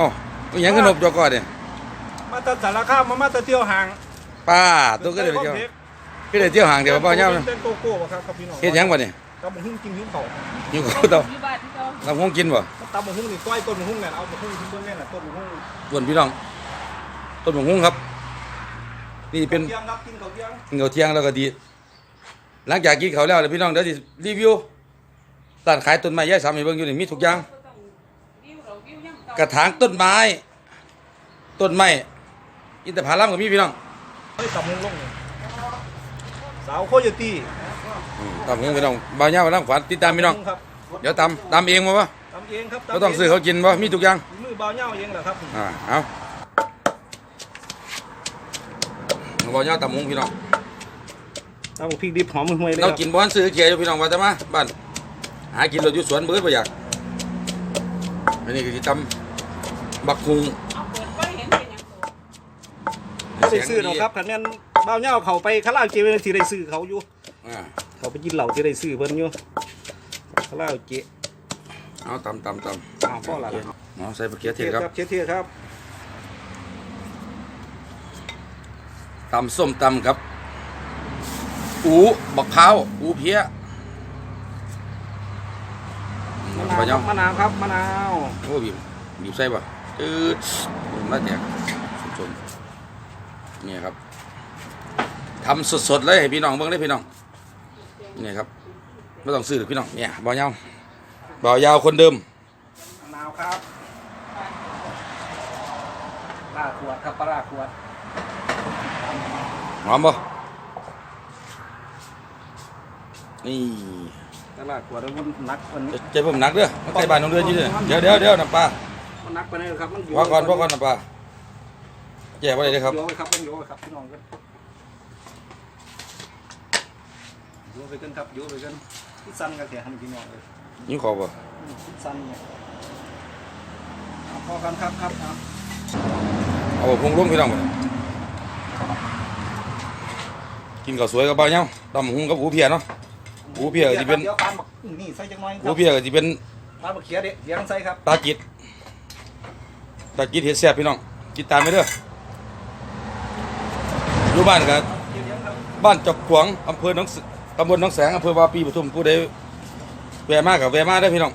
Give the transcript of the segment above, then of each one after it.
เอ้าอิหยังขนมจอกอเนี่ยมาแตสารคามมามาแตเที่ยวห่างป้าตัวก็ได้ไปเที่ยวก็ได้เที่ยวห่างเดี๋ยวบ่เน่านะเต้นโกโก้บ่ครับครับพี่น้องเฮ็ดหยังบ่เนี่ยตำบักหุ่งกินหิ้งเขาอยู่กับเตาอยู่บ้านที่เขาทำห้องกินบ่ตำบักหุ่งนี่ก้อยต้นบักหุ่งเนี่ยเอาบักหุ่งที่เบิ่งเนี่ยน่ะต้นบักหุ่งส่วนพี่น้อง ต้นหมงหุ้งครับ นี่เป็น เที่ยงครับกินข้าวเที่ยงเงาเที่ยงแล้วก็ดี หลังจากกินเขาวแล้วเดี๋ยวพี่น้องเดี๋ยวสิรีวิวร้านขายต้นไม้ย้ายสามให้เบิ่งอยู่นี่มีทุกอย่าง วิวเราวิวยังเก่ากระถางต้นไม้ ต้นไม้อินทผลัมก็มีพี่น้องเฮ้ยตำบักหุ่งลงนี่สาวโคโยตี้ตามเงี้ยพี่น้องบ่าวเหย้าน้ำขวัญติดตามพี่น้อง ครับเดี๋ยวตามตามเองมาปะตำเองครับก็ต้องซื้อเขากินปะมีทุกอย่างมือเบาเหย้าเองแหละครับอ่าเอาบ่าวเหย้าตามหงพี่น้องตำบักพริกดิบหอมห่วยๆเลยคเรารับกินบ้านซื้อเกียร์อยู่พี่น้องว่าจะมาบ้านหากินเราอยู่สวนเบิดบ่อยาก อันนี้ก็สิตำบักคุงเอาเปิดไว้เห็นเป็นหยังตัวบ่ได้ซื้อหรอกครับคันแม่นเบาเหย้าเขาไปคาราโอเกะสิได้ซื้อเขาอยู่ อ่าเขาไปกินเหล้าสิได้ซื้อเพิ่นอยู่คาราโอเกะ เอาตำตำตำอ้าวพ่อหล่ะเอาใส่ปลาเกียร์เทศครับเชียร์เทียครับตำส้มตำครับ อูบักพร้าวอูเพี้ย มะบ่านาวเหย้าวครับมะนาวครับมะนาวโอ้บีบบีบใส่ป่ะจืดมาแจกชมๆนี่ครับทำสดๆเลยให้พี่น้องเบิ่งได้พี่น้องนี่ครับไม่ต้องซื้อหรอกพี่น้องเนี่ยบ่าวยาวบ่าวยาวคนเดิมมะนาวครับปลาขวดครับปลาขวดหอมบ่นี่ ปลาขวดแล้วมันหนักมันใจผมหนักเด้อมันใกล้บ้านน้องเดือนอยู่เด้อเดี๋ยวเดี๋ยวเดี๋ยวน้ำปลามันหนักไปเลยครับมันยู่ว่าก่อนว่าก่อนน้ำปลาแย่บ่ได้เลยครับโยกไปครับมันโยกไปครับพี่น้องกันโยกไปกันครับโยกไปกันที่สั้นกันเสียหันพี่น้องเลยนี่ขอบ่ที่สั้นเนี่ยเอาพอกันครับครับเอาเอาบ่พุงลงพี่น้องบ่กินข้าวสวยกับบ่าวยาวตำหุงกับหูเพียเนาะ หูเพี้ยก็สิเป็นเดี๋ยวปานบักนี่ใส่จังหน่อยคหูรับเพียก็สิเป็นปานบักเขียเด็ดเดี๋ยวใส่ครับตาจิตตาจิตเห็ดแซ่บพี่น้องติดตามไปเด้ออยู่บ้านกันเดี๋ยวๆครับบ้านจอกขวางอำเภอหนองสตำบลหนองแสงอำเภอวาปีปทุมผู้ใดแวะมากับแวะมาได้อพี่น้อง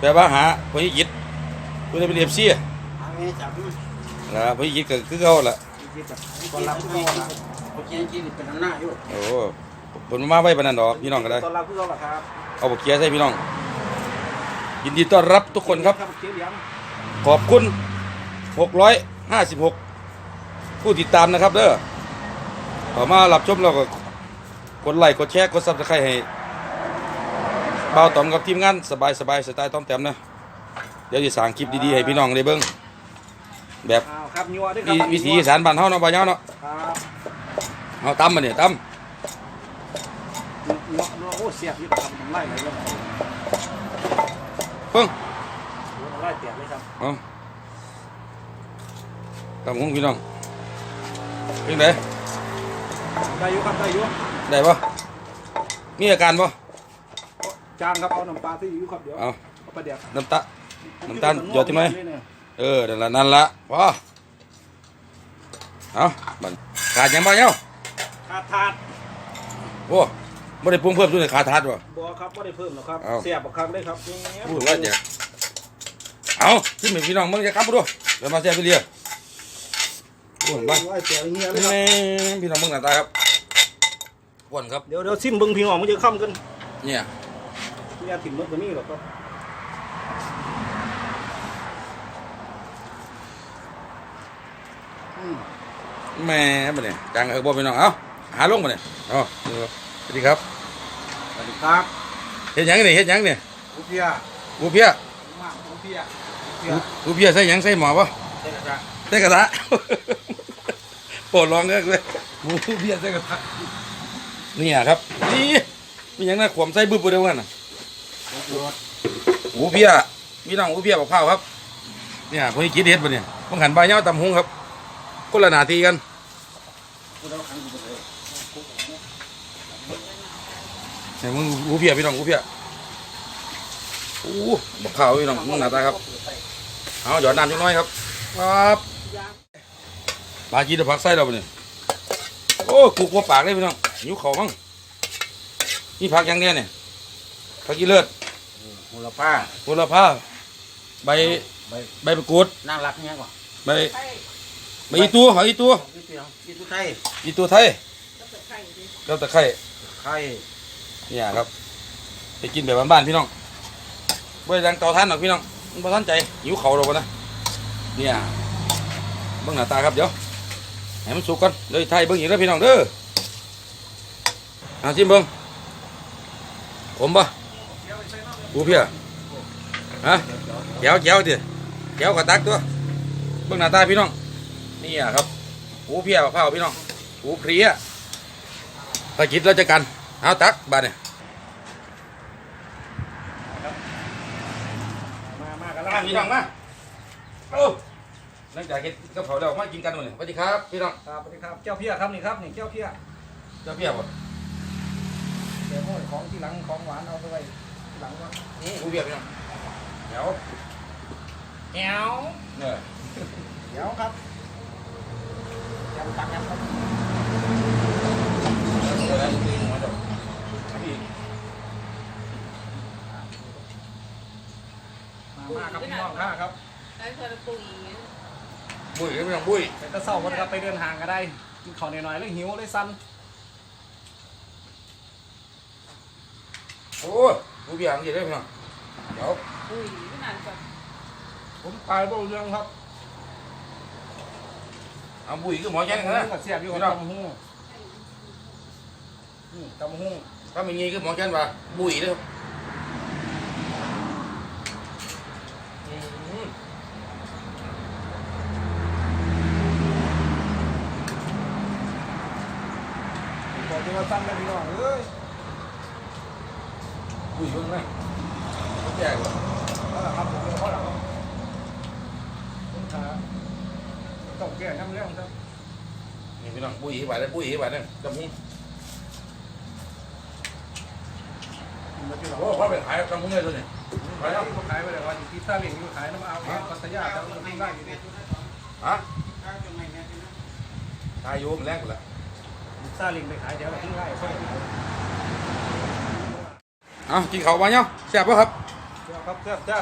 แวะมาหาพญยิตผู้ใดเป็นเอฟซีอันนี้จับดูนะพญยิตก็คือเขาล่ะตอนรับผู้เขาล่ะโอเคจริงๆเป็นอำนาจอยู่โอ้ ผลมาไว้ปานนั้นดอกพี่น้องก็ได้ตอนรับผู้เขาล่ะครับเอาบักเกียร์ใส่พี่น้อง ยินดีต้อนรับทุกคนครับบักเขียเลี้ยงขอบคุณ 656 ผู้ติดตามนะครับเด้อขอมารับชมเราก็กดไลค์กดแชร์กดซับสไครต์ให้บ่าวตอมกับทีมงานสบายสบายๆสไตล์ต้อมแต้มนะ เดี๋ยวจะสั่งคลิปดีๆให้พี่น้องได้เบิ่งแบบอ้าวครับยัวด้วยครัวิวิถีอีสารบ้านเฮาเนาะบ่าวเหย้าเนาะครับ เฮาตำมาเนี่ยตยัวยัวโอ้ เสียบอยู่ครับไล่เลยครับำเพิ่งไล่เตียบเลยครับเอาตำของพี่น้องเป็นไงได้อยู่ครับได้อยู่ได้ปะมีอาการปะจางครับเอาน้ำปลาที่อยู่ครับเดี๋ยวเอาเอาไปเดี๋ยวน้ำตาน้ำตาลหยดที่ไหมเออนั่นละนั่นละพอเอาบันขาดหยังบ่เหย้าขาดถาดโอ้ ไม่ได้ปรุงเพิ่มด้วยขาดทาดบ่บัวครับไม่ได้เพิ่มหรอกครับเอาเสียบบักครั้งได้ครับนี่พูดว่าจะเอาที่มีพี่น้องมึงจะกลับมาด้วยเดี๋ยวมาแซ่บไปเรียอ้วนบ้างไล่เตียบเงี้ยเลยครับนี่พี่น้องมึงหน้าตาครับอ้วนครับ เดี๋ยวเดี๋ยวซิมเบิ้งพี่น้องมันจะค้ำกันเนี่ยเนี่ยถิ่นมันก็นี่หรอกครับแหม่มาเนี่ยจังเออบ่พี่น้อง เอาหาลงมาเนี่ยอ๋อเออสวัสดีครับ สวัสดีครับเฮ็ดหยังนี่เฮ็ดหยังนี่อุเพียกูเพี้ยมากอุเพียกูเพี้ยใส่หยังใส่หมอปะเด็กอะใส่กระทะ โปรดลองเลยเลยหมูเพี้ยใส่กระทะเนี่ยครับนี่มีหยังน่าขวมใส่บึ้บไปเดียวกันน่ะหมูเพี้ยพี่น้องหมูเพี้ยบักพร้าวครับ เนี่ยพวกนี้กินเฮ็ดปะเนี่ยพวกหันใบเหย้าตำหุงครับคนละหนาทีกัน เนี่ยมึงหมูเพี้ยพี่น้องหมูเพี้ยโอ้บักพร้าวพี่น้องมึงหน้าตาครับเอาหยอดน้ำจังน้อยครับครับปลาจีนผักไส้เราปะเนี่ยโอ้กุกว่าปากเลยพี่น้องหิวเข่ามั้งนี่ผักอยังเนี้ยเนี่ยผักกีเลิศมูลค่าโหระพาใบใบใบมะกรูดน่ารักเนี่ยกว่าใบไข่ใบอีตัวหอยอีตัวพี่เปียงพี่ตุ้ไทยอีตัวไทยก็เปิดไข่ดิแล้วตะไคร้ไข่ เนี่ยครับไปกินแบบบ้านๆพี่น้องไม่ได้ดังเตาท่านหรอกพี่น้องบ่ทันใจหิวเข่าเราปะนะเนี่ยเบิ่งหน้าตาครับเดี๋ยวให้มันสุกก่อนเลยไทยเบิ่งอีกแล้วพี่น้องเด้อเอาชิมเบิ่งผมปะกูเพียฮะแก้วแก้วดิแก้วกับตักตัวเบิ่งหน้าตาพี่น้องนี่อะครับหูเพียมะพร้าวพี่น้องหูเพลียถ้าคิดแล้วจะกัน เอาตักบาดเนี่ยมามากันมาล่างพี่น้องมาโอ้หลังจากเฮ็ดกับเขาวแล้วมากินกันหมดเลยสวัสดีครับพี่น้องครับสวัสดีครับเจ้าเพียครับนี่ครับนี่เจ้าเพียเจ้าเพียบ่เดี๋ยวโม่ของที่หลังของหวานเอาไปไว้ที่หลังว่านี่หูเพียพี่น้องเดี๋ยวแก้วเนี่ยเดี๋ยวครับยำตักยำครับ เดี๋ยวนะนี่หัวดอกพี่ มามา ครับพี่น้องข้าครับไข่เธอปุ๋ยบุ้ยพี่น้องบุ้ยแต่ตะเศร้าวันครับไปเดินห่างก็ได้กินข้าวหน่อยๆแล้วหิวเลยสั้นโอ้หูเพียมันเยอะเลยพี่น้องเดี๋ยวปุ๋ยขนาดแบบผมตายบ่รู้เรื่องครับเอาบุ้ยคือหมอแจ้งนะกับเสียบอยู่กับพี่น้องตำหูนี่ตำหูถ้าไม่งี้คือหมอแจ้งว่าบุ้ยเด้ออืม บอกจะว่าสั้นแล้วพี่น้องเอ้ย บุ้ยเบิ่งนะแจ้งว่าเอาละครับผมเดี๋ยวเขาละครับคุณขาต้องแก้น้ำเรื่องครับนี่พี่น้องบุ้ยให้บาดเลยบุ้ยให้บาดเลยจำหูมันจะโอ้พ่อเป็นขายจำหูเลยตัวนี้ขายที่ขายไปเลยว่าอยู่ที่ซาเล้งอยู่ขายน้ำเอาเองปัตตยาครับมันทิ้งได้อยู่นี่ฮะทายโยมแรกว่าละซาเล้งไปขายเดี๋ยวทิ้งได้ก็ได้ เอากินข้าวมาเนาะแซ่บป่ะครับเดี๋ยวครับเจ้าเจ้า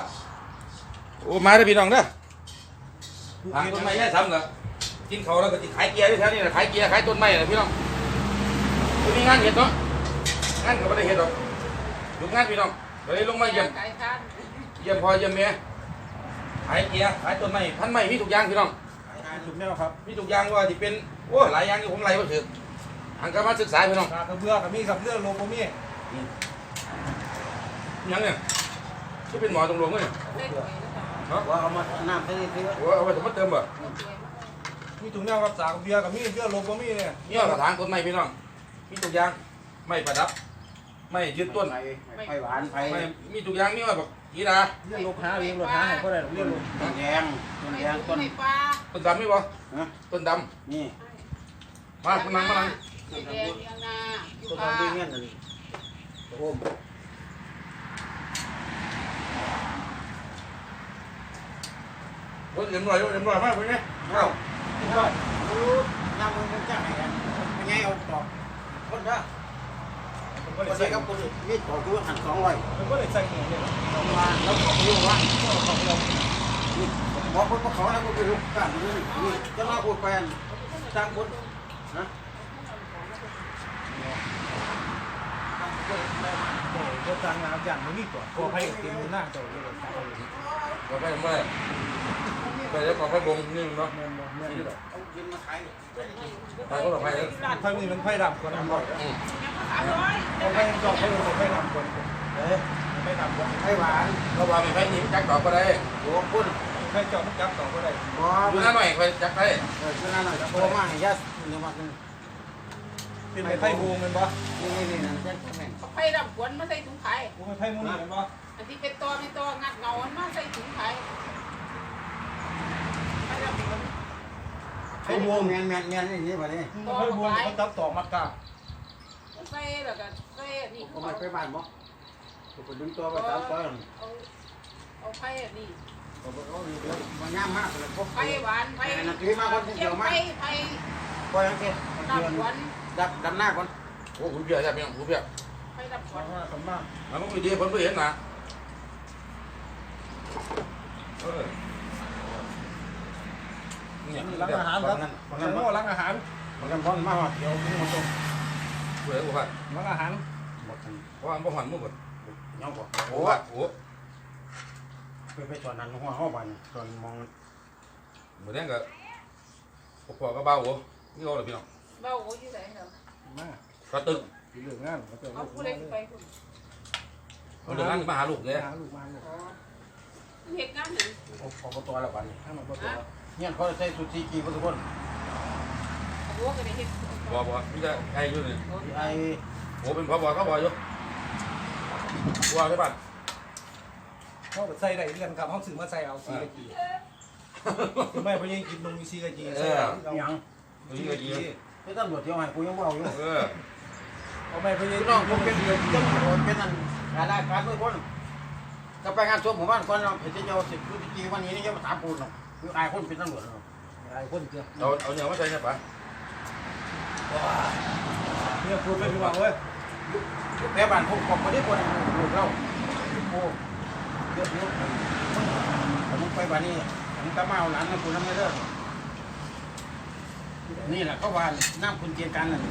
โอ้มาได้อพี่น้องเด้อผู้ทางเฮ็ดต้นยังไม้ไงแย่ซ้ำเหรอกินข้าวแล้วก็ติขายเกียร์ด้วยแถวนี้นะขายเกียร์ขายต้นไม้นะพี่น้องไม่มีงานเห็ดเนาะงานก็ไม่ได้เห็ดหรอกหยุดงานพี่น้องก็เลยลงมาเยี่ยม ไก่ทานเยี่ยมพ่อเยี่ยมแม่ขายเกียร์ขายต้นไม้พันไม้มีทุกอย่างพี่น้องถูกแนวครับมีทุกอย่างว่าที่เป็นโอ้หลายอย่างที่ผมไล่มาถึงทางการมาศึกษาพี่น้อง ตากระเบื้อกับมีกับเรื่องโลโกมี ยังเนี่ยที่เป็นหมอตรงลงเนี่ยเล่นเกมนะคะว่าเอามาน้ำใส่ที่โอ้เอาไปสมมติเติมบ่เล่นเกมมีถุงแนวครับสากระเบื้อกับมีเรื่องโลโกมีเนี่ยนี่กระถางต้นไม้พี่น้องมีทุกอย่างไม่ประดับ ไม่ยึดต้นไไผ่หวานไผ่ไม่มีทุกอย่างนี่ว่าแบบกีฬาเรื่องโลหะเองโลหะให้ก็ได้เรื่องโลต้นแดงต้นไม่แดงรู้ต้นไม่ปลาต้นดำไม่บ่ฮะต้นดนี่ำมาคุณนังมานังไม่แดงยังนาอยู่ต้นปลาดำด้วยเงี้ยนั่นโอ้ม ร ถเอ็มลอยรถเอ็มลอยมากเป็นไงเอ้าน้ำมันจะจ้างไงกันยังไงเอาต่อคนละก็คนเลยใส่กับคนมีดตอกคือหันสองร้อยผมก็เลยใส่ถุงเนี่ยต้องมานแล้วก็รู้ว่าบอกคนเขาแล้วก็ไปรู้กันนี่จะมาพูดแฟนจ้างคนนะโอ้ยก็จางน้ำอย่างนี้นี่ตัวตัวให้เต็มหน้าตัวเลยก็ไปไม่ ไปแล้วก็ไปบงนี่เนาะแม่นบ่แม่นบ่เอาเงินมาขายไปก็ไปแล้วไฟมีมันไฟดำกว่าน้ำบ่อืมสามร้อยเอาไฟจอกไฟลงไฟดำกว่าเอ้ยไฟดำกว่าไผ่หวานเราว่าไม่ไปนี่จักต่อก็ได้โอ้คุณไฟจอกมันจับต่อก็ได้บ่ดูหน้าหน่อยไปจักได้เออคือนั่นน่ะโทรมาให้ญาตินี่ว่านี่เป็นไฟบูมมันบ่นี่นี่นั่นแจ้งแม่งไฟดำกวนมาใส่ถุงไข่บูมไฟมูนี่มันบ่อันที่เป็นตัวเป็นตัวงัดเงามาใส่ถุงไข่ไฟดำกวน ไอ้โมแม่นแม่นแม่นนี่นี่บ่นี่ไฟบูมมันจับต่อมัดกาไฟแล้วก็ไฟนี่ก็มาไปบ้านบ่ก็ไปดึงตัวไปตามตัวเอาเอาไฟนี่ก็บ่เอาอยู่เดี๋ยวย่างมากเลยพวกไผ่หวานไผ่นาทีมาคนเดีเกี่ยยววมาไผ่ไผ่ปล่อยยังเกดับขวัญดับดับหน้าก่อนโอ้คุณเบียร์ใช่ไหมคุณเบียร์ไผ่ดับขวัญสมมากมันก็มีดีผมไม่เห็นนะเออ เนี่ยล้างอาหารครับแตงโมล้างอาหารมันกันพ่อนมาเดี๋ยวมึงมาส่งเบื่อกูว่าล้างอาหารหมดทั้งเพราะว่ามันบ่หันมุกหมดย่องก่อนโอ้โอ้ว่าโอ้ไปไปตอนนั้นหัวห้อบันตอนมองเหมือนก็พอๆก็เบาโอ้นี่เอาเลยพี่น้องเบาโอ้ยไหนเหรอมากระตึกเหลืองงานเขาจะเอาลูกผู้เล็กไปคุณเอาเรื่องนั้นมาหาลูกเลยหาลูกมาลูกอ๋อเหตุงานหนึ่งอบตแล้วบันให้มันก็ตัว เนี่ยเขาใช้สุชีกีพุทธคนโอ้ก็ได้เห็ดบ่บ่มีแต่ไอ้อยู่นี่ไอ้โอ้เป็นพ่อบ่ก็บ่อยู่ว่าได้ป่ะเขาใส่ได้เรียนกับเขาซื้อมาใส่เอาซีกะจีไม่พอยังกินนมซีกะจีใส่เอายังนี่ก็ดีไอ้ตำรวจเที่ยวให้กูยังว่าอยู่เออเอาไม่พอยังพี่น้องผมเป็นเดือนตำรวจเป็นนั่นรายได้การทุกคนจะไปงานศพหมู่บ้านคนเราเห็นจะเอาสิสุชีวันนี้นี่จะมาถามปูนหรอก คือไอ้คนเป็นตำรวจหลายคนเจอเอาเอาเนี่ยมาใส่เนี่ยป่ะเนี่ยพูดไปพี่น้องเว้ยแม่บ้านผมผมไม่ได้คนลูกเราโอ้เยอะเยอะผมไปบ้านนี้ผมก็มาเอาหลานมาคุณน้ำไม่เลิกนี่แหละเขาว่าน้ำคุณเกียรการนั่น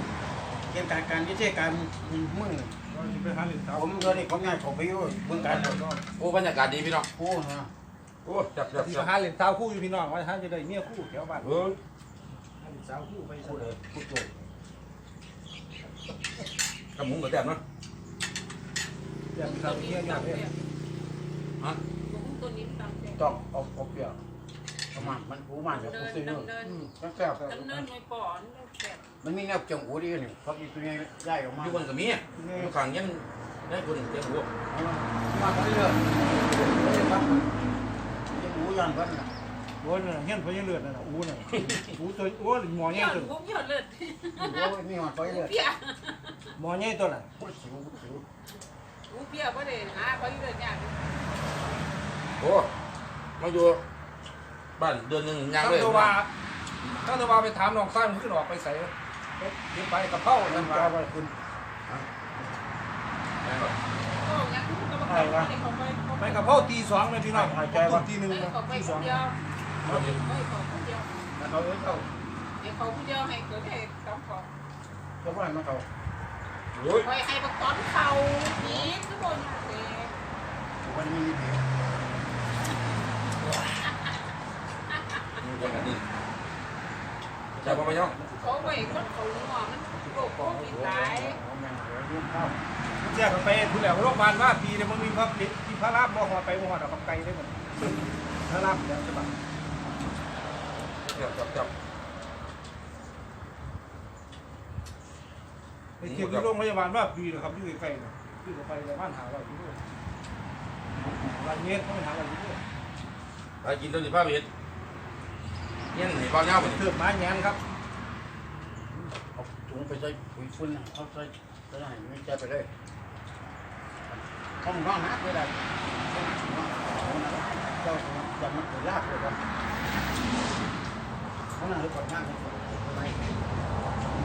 เกียรการการวิเทศการมึงไปหาเหรียญเท้าผมเดี๋ยวนี้ผมย้ายผมไปอยู่เมืองการโอ้บรรยากาศดีพี่น้องโอ้นะ โอ้จับจับที่จับหาเหรียญเท้าคู่อยู่พี่น้องว่าท่านจะได้เมียคู่แถวบ้านเออหาเหรียญเท้าคู่ไปพูดเลยพูดโจกระหมุงกระแตบเนาะเดี๋ยวต้เท้านนี้เมียยาตากมเนี่ยเนี่ยฮะต้นนี้ตามเนี่ยต้องเอาเอาเปรียบประมาณมันหูมันแบบซื้อดำเนินก็แซ่บดำเนินไม่ปอนแซ่บมันมีแนวจังหูดีนี่เขามีตัวนี้ย้ายออกมาอยู่บนกับมีอยู่ข้างยังได้คนเต็มหัวมาเรื่อยๆค รับยังหูยันกันโอ้ยเงี้ยพอยังเลือดน่ะอู้น่ะอู้ตัวโอ้ยหมอเยใหญ่อะตัวปุ๊บเยอะเลยโอ้ยนี่มันไปเลยเปียหมอใหญ่ตัวน่ะพูดสิวสิวกูเปียก็ได้หาเขาอยู่เลยเนี่ยโอ้มาอยู่บ้านเดือนหนึ่งยังตั้งเลย ตัวว่าตั้งตัวว่าไปถามน้องสร้างขึ้นออกไปใส่เก็บไปกับเผามันั่นนจะว่าไปคุณก็ยังก็มาเขาไปเขาไป ไปกับเผาตีสองเลยพี่น้องต้นตีหนึ่งเขาไปตีคสองนเดียวไม่เขาคนเดียวแล้วเขาเอ้ยเขาเดี๋ยวเขาคนเดียวให้เกิดให้ต้องเขาจะว่ามันเขาโอ้ยคอยให้ประกอบเขาผีทุกคนเด็กวันนี้มีเดียวนี่เป็นกันนี่จับมาไปยังเขาไปคนเขาหัวมันโรคโควิดหลาย เอาแม่เดี๋ยวยุ่งเข้าไปคุณแลโรงพยาบาลว่าปีเนี่ยมันมีพระปิดที่พระราบบ่หอไปบ่หอดเอาไกลได้หมดพระราบเดี๋ยวจะบังจับจับจับไปเก็บที่โรงพยาบาลว่าปีนะครับอยู่ใกลๆนะอยู่กับไปในบ้านหาเราอยู่ด้วยรายเมตรเขาไปหาเราอยู่ด้วยไปกินตัวนี้ป้าไปเห็นเนี่ยหนีบ้านเงาไปเถื่อนไม้แงนครับเอาถุงไปใส่ปุ๋ยฟุ้นเอาใส่ใส่ให้ไม่ใจไปเลย ต้องร้องนะไม่ได้เจ้าจะมันยากเลยครับเขานั่งรถก่อนนั่ง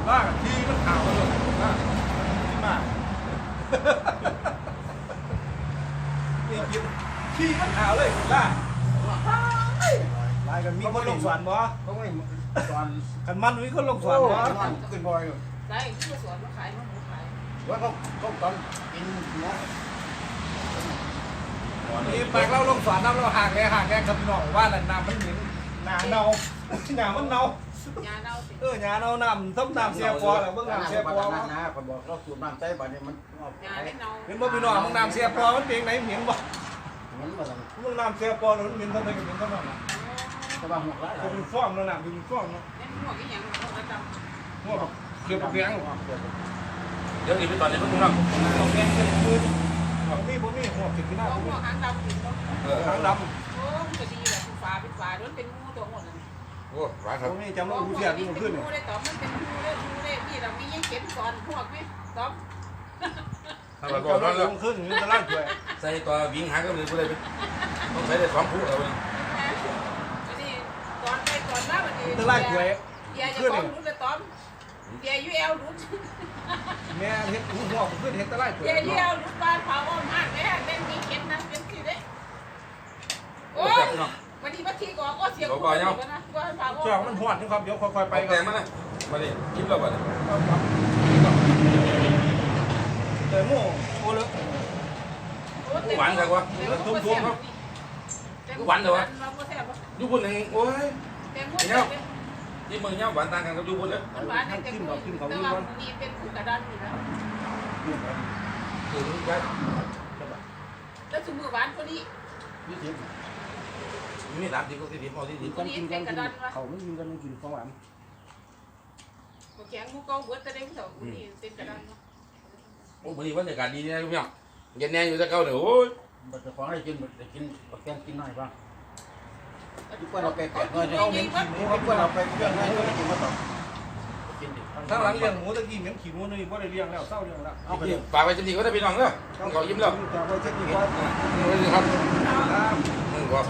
ล่ากับที่มันข่าวกันเลยล่าที่มาเนี่ยกินที่มันข่าวเลยล่าลายกันมีคนลงสวนบ่เขาไม่ตอนกันมันมีคนลงสวนบ่ขึ้นบ่อยได้ที่สวนมาขายมาหมูขายว่าเขาเขาตอนกินเนาะ นี่แปลกเราลงสวนน้ำเราห่างแกห่างแกกับน้องว่านั่นน้ำมันเหม็นหนาเน่าหนามันเน่ายาเน่าสิเออหนาเน่าน้ำต้มน้ำเสียปอแล้วเบิ่งน้ำเสียปอนะนะคนบอกเราสูบน้ำใต้บ้านนี้มันยาไม่เน่าเห็นบ่พี่น้องมึงน้ำเสียปอมันเป็นไหนเหม็นบ่มันมาทำมึงน้ำเสียปอแล้วมันเหม็นทำไมก็เหม็นทำไมล่ะสบายหัวร้ายก็เป็นฟ้องแล้วน้ำเป็นฟ้องเนาะเนี่ยหัวกี่อย่างเขาประจำหัวเกี่ยวกับเลี้ยงเดี๋ยวนี้ไปตอนนี้ต้องนั่งเอาแกงเกี่ยวกับปืนเอามีบ่มีหัวเกี่ยวกับหน้าเขาปืหัวนหางดำสิเขาเออทางดโอ้มันก็ดีแหละฝาเป็นฝาล้วนเป็นงูตัวหมดเลยโอ้ร้ายคำรับผมนี่จำว่าอูเสียดูขึ้นงูได้ตอบมันเป็นงูได้งูได้พี่เราไม่ยังเก็บก่อนพวกไหมตอบถ้าเราบอกนั่นแล้วลงขึ้นนี่ตะล่างด้วยใส่ตัววิ่งหาก็เลยก็เลยต้องใช้ได้สองคู่เอาเลยเตะไลถวยเบียร์จะของรู้แต่ตอมเบียร์ยูเอลรู้ แม่เฮ็ดหัวผมขึ้นเฮ็ดตะไลถวยเบียร์ยูเอลรู้บ้านเผาอ้อมมากแม่แม่มีเข็นนะเป็นสิเด้โอ้ยวันนี้มาทีก่อนก็เสียงกูนะบ้านเผาอ้ช่วองมมันหอดนะครับเดี๋ยวค่อยๆไปไปแกงมาเลยมาดิยิ้มเราบ่เนี่ยเตยโม่โอ้เลอะหวานครับวะทุ่มทุ่มครับหวานเลยวะยูบุญหนึ่งโอ้ยแต่หมดแล้ว ที่มึงเนี่ยหวานต่างกันกับยูบุญเลยมันหวานแต่แต่ว่านี่เป็นผู้กระดานอยู่นะถึงไปแล้วสมือหวานคนนี้ยี่สิบมีสามสิบก็สี่สิบพอสี่สิบกันกินกันกินเขาไม่กินกันกินของหวานแข็งมูเกาเบิร์ตได้ผู้สาวนี่เป็นกระดานโอ้วันนี้บรรยากาศดีนะทุกอย่างเย็นแน่อยู่จะเก้าเดี๋ยวโอ้ยบัตรของอะไรกินบัตรกินบัตรแกงกินหน่อยบ้างเอา ที่เอนเราไปแกะหน่อยเนี่ยที่เพื่อนเราไปเรื่องหน่อยเนี่ยกินมาต่อถ้าหลังเลี้ยงหมูตะกี้เหม็นขี้หมูนี่บ่ได้เลี้ยงแล้วเศร้าเลี้ยงแล้วเอาไปฝากไปจำดีก็ได้พี่น้องเนาะต้องขอยิ้มแล้วจะไปเช็คดีกว่าครับครับ